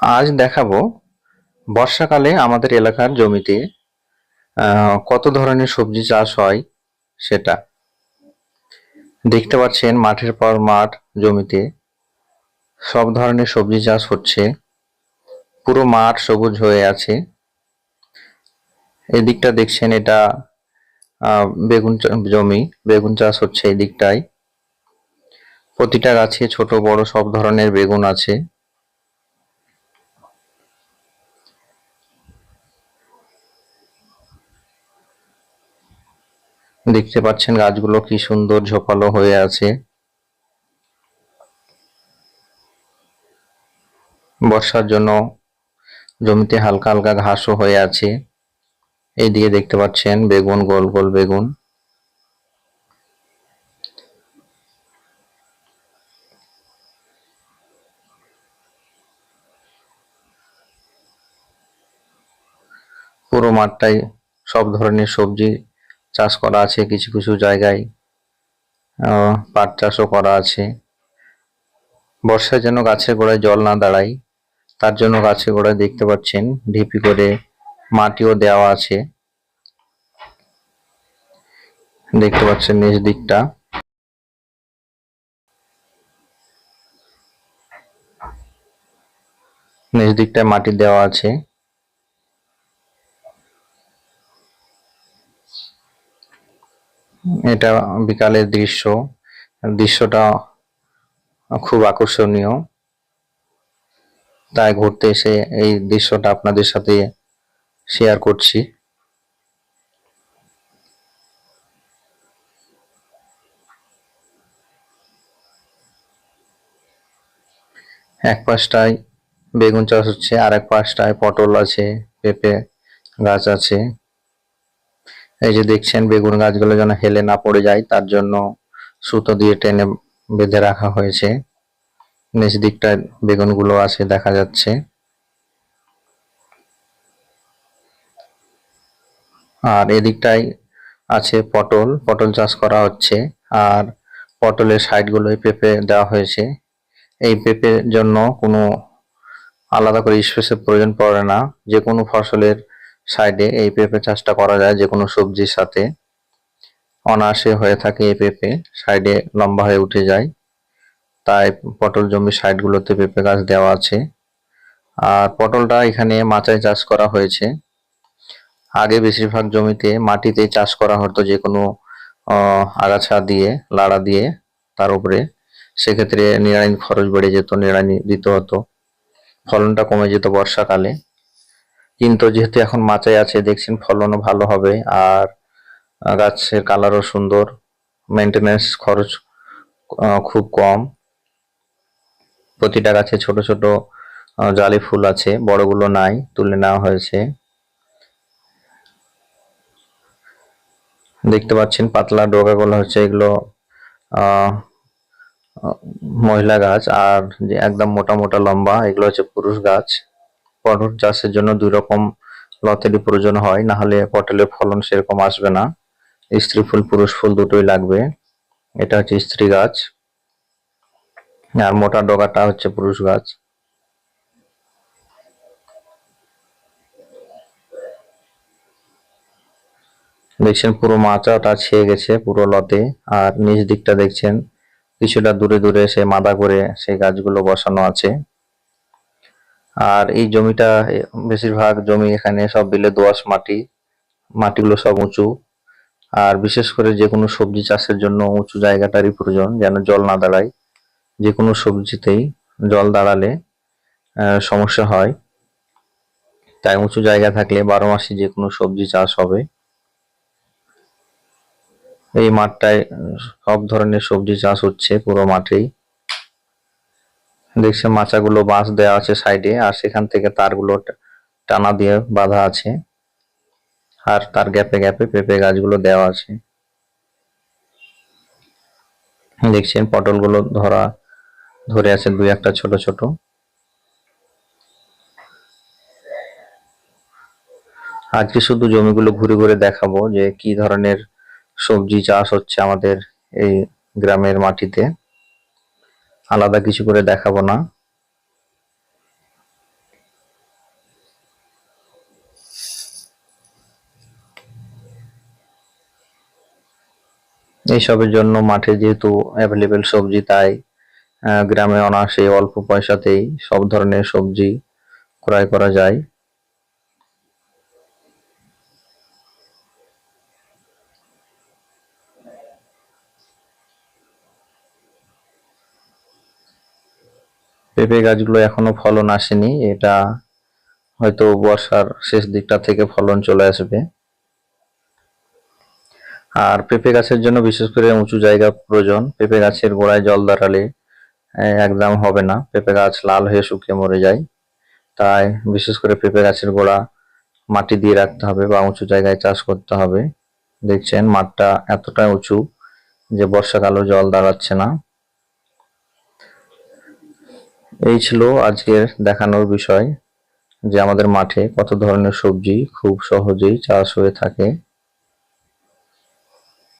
আজ দেখাবো বর্ষাকালে আমাদের এলাকার জমিতে কত ধরনের সবজি চাষ হয় সেটা। দেখতে পাচ্ছেন মাঠের পর মাঠ জমিতে সব ধরনের সবজি চাষ হচ্ছে। পুরো মাঠ সবুজ হয়ে আছে। এদিকটা দেখছেন এটা বেগুন জমি, বেগুন চাষ হচ্ছে এই প্রতিটা গাছে ছোট বড় সব ধরনের বেগুন আছে। দেখতে পাচ্ছেন গাছগুলো কি সুন্দর ঝোপালো হয়ে আছে। বর্ষার জন্য জমিতে হালকা হালকা ঘাসও হয়ে আছে। এইদিকে দেখতে পাচ্ছেন বেগুন, গোল গোল বেগুন। পুরো মাঠটাই সব ধরনের সবজি চাষ করা আছে কিছু কিছু জায়গায়। পাট চাষও করা আছে। বর্ষার যেন গাছের গোড়ায় জল না দাঁড়ায়, তার জন্য গাছের গোড়ায় দেখতে পাচ্ছেন ঢিপি করে মাটিও দেওয়া আছে। দেখতে পাচ্ছেন নিচ দিকটা। নিচ দিকটায় মাটি দেওয়া আছে। এটা বিকালের দৃশ্য। দৃশ্যটা খুব আকর্ষণীয়। তাই ঘুরতে এসে এই দৃশ্যটা আপনাদের সাথে শেয়ার করছি। এক পাশটায় বেগুন চাষ হচ্ছে আর এক পাশটায় পটল আছে, পেঁপে গাছ আছে। এই যে দেখছেন, বেগুন গাছগুলো যেন হেলে না পড়ে যায়, তার জন্য সুতো দিয়ে টেনে বেঁধে রাখা হয়েছে। নিচ দিকটায় বেগুনগুলো আছে, দেখা যাচ্ছে। আর এদিকটায় আছে পটল। পটল চাষ করা হচ্ছে। আর পটলের সাইডগুলোয় পেঁপে দেওয়া হয়েছে। এই পেঁপের জন্য কোনো আলাদা করে স্পেসের প্রয়োজন পড়ে না। যে কোনো ফসলের সাইডে এই পেঁপে চাষটা করা যায় যে কোনো সবজির সাথে। অনায়াসে হয়ে থাকে এই পেঁপে সাইডে লম্বা হয়ে উঠে যায়। তাই পটল জমির সাইডগুলোতে পেঁপে গাছ দেওয়া আছে। আর পটলটা এখানে মাচায় চাষ করা হয়েছে। আগে বেশিরভাগ জমিতে মাটিতে চাষ করা হতো যে কোনো আগাছা দিয়ে, লাড়া দিয়ে, তার উপরে। সেক্ষেত্রে নিড়ানি খরচ বেড়ে যেত, নিড়ানি দিতে হতো। ফলনটা কমে যেত বর্ষাকালে। কিন্তু যেহেতু এখন মাচায় আছে, দেখছেন ফলনও ভালো হবে আর গাছের কালারও সুন্দর মেনটেনেন্স খরচ খুব কম। প্রতিটা গাছে ছোট ছোট জালি ফুল আছে, বড়গুলো নাই, তুলে নেওয়া হয়েছে। দেখতে পাচ্ছেন পাতলা ডগাগুলো হচ্ছে এগুলো মহিলা গাছ, আর যে একদম মোটা মোটা লম্বা, এগুলো হচ্ছে পুরুষ গাছ। পটল চাষের জন্য দুই রকম লতেরই প্রয়োজন হয়। না হলে পটলের ফলন সেরকম আসবে না। স্ত্রী ফুল, পুরুষ ফুল দুটোই লাগবে। এটা হচ্ছে স্ত্রী গাছ। আর মোটা ডগাটা হচ্ছে পুরুষ গাছ। দেখছেন পুরো মাচাটা ছেয়ে গেছে, পুরো লতে। আর নিচ দিকটা দেখছেন, কিছুটা দূরে দূরে সে মাদা করে সেই গাছগুলো বসানো আছে। আর এই জমিটা বেশিরভাগ জমি এখানে সব বিলে দোআঁশ মাটি, মাটিগুলো সব উঁচু। আর বিশেষ করে যে কোনো সবজি চাষের জন্য উঁচু জায়গাটারই প্রয়োজন, যেন জল না দাঁড়ায়। যে কোনো সবজিতেই জল দাঁড়ালে সমস্যা হয়। তাই উঁচু জায়গা থাকলে বারো মাসে যে কোনো সবজি চাষ হবে। এই মাঠটায় সব ধরনের সবজি চাষ হচ্ছে পুরো মাঠেই। দেখছেন মাচাগুলো বাঁশ দেওয়া আছে সাইডে, আর সেখান থেকে তারগুলো টানা দিয়ে বাঁধা আছে। আর তার গ্যাপে গ্যাপে পেঁপে গাছগুলো দেওয়া আছে। দেখছেন পটলগুলো ধরা, ধরে আছে দুই একটা ছোট ছোট। আজকে শুধু জমিগুলো ঘুরে ঘুরে দেখাবো যে কি ধরনের সবজি চাষ হচ্ছে আমাদের এই গ্রামের মাটিতে। আলাদা কিছু করে দেখাবো না। এইসবের জন্য মাঠে যেহেতু অ্যাভেলেবেল সবজি, তাই গ্রামে অনাসে অল্প পয়সাতেই সব ধরনের সবজি ক্রয় করা যায়। পেঁপে গাছগুলো এখনও ফলন আসেনি, এটা হয়তো বর্ষার শেষ দিকটা থেকে ফলন চলে আসবে। আর পেঁপে গাছের জন্য বিশেষ করে উঁচু জায়গা প্রয়োজন, পেঁপে গাছের গোড়ায় জল দাঁড়ালে একদম হবে না, পেঁপে গাছ লাল হয়ে শুকিয়ে মরে যায়। তাই বিশেষ করে পেঁপে গাছের গোড়া মাটি দিয়ে রাখতে হবে বা উঁচু জায়গায় চাষ করতে হবে। দেখছেন মাঠটা এতটা উঁচু যে বর্ষাকালও জল দাঁড়াচ্ছে না। এই ছিল আজকের দেখানোর বিষয় যে আমাদের মাঠে কত ধরনের সবজি খুব সহজেই চাষ হয়ে থাকে।